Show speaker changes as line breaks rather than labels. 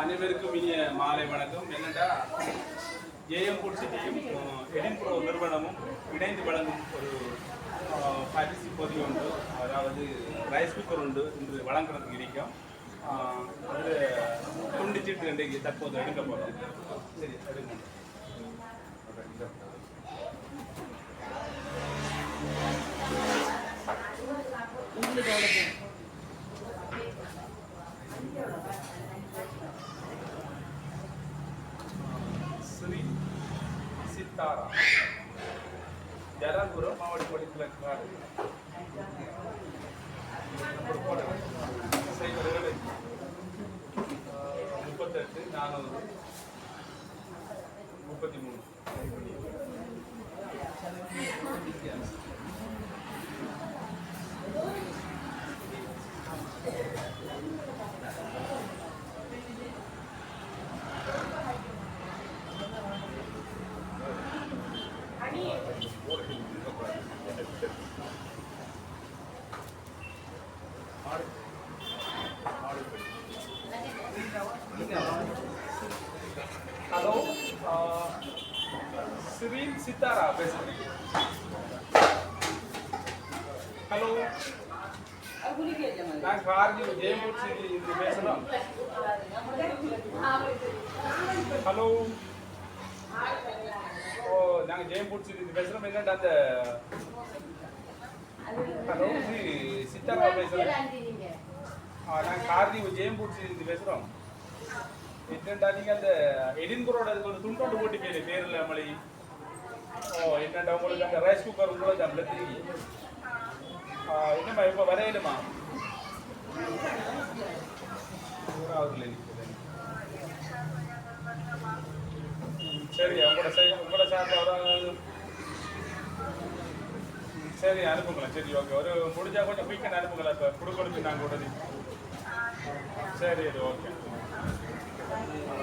அனைவருக்கும் இனிய மாலை வணக்கம். என்னென்றா ஏஎம் சிட்டியும் எடின் நிறுவனமும் இணைந்து வழங்கும் ஒரு பரிசு பொதி உண்டு. அதாவது ரைஸ் குக்கர் உண்டு இன்று வழங்குறதுக்கு இருக்கும் அது அதில் துண்டு சீட்டு இன்றைக்கு தற்போது எடுக்க போகிறோம் சரி எடுங்க. ஸ்ரீ சித்தாரா ஜலாபுரம் மாவட்ட பள்ளியில் சைபர் முப்பத்தெட்டு நானூறு. முப்பத்தி மூணு. ஹலோ ஸ்ரீ சித்தாரா பேசுகிறேன் ஹலோ நான் கார்ஜி ஜெயமூர் சிட்டி இது பேசணும் ஹலோ ஓ நாங்கள் ஜெயம்பூர் சிட்டி இது பேசுகிறோம் என்னடா அந்த ஹலோ ஸ்ரீ சித்தாரா பேசுகிறேன் நான் கார்ஜி ஜெயம்பூர் இது பேசுகிறோம் என்னண்டா நீங்க அந்த எடின்புரோட அதுக்கு ஒரு துண்டோட்டு போட்டு பேரு பேர்ல மலை ஓ என்னண்டா உங்களுக்கு அந்த ரைஸ் குக்கர் உங்களுக்கு அந்த தெரியும் என்னம்மா இப்போ வரையிலுமா ஊராவதுல சரி உங்களோட சரி உங்களோட சார்ந்த சரி அனுப்புங்களேன். சரி ஓகே. ஒரு முடிஞ்சா கொஞ்சம் குயிக்காக அனுப்புங்களேன். இப்போ கொடுக்கணும் நாங்கள் உடனே. சரி அது ஓகே. Thank you.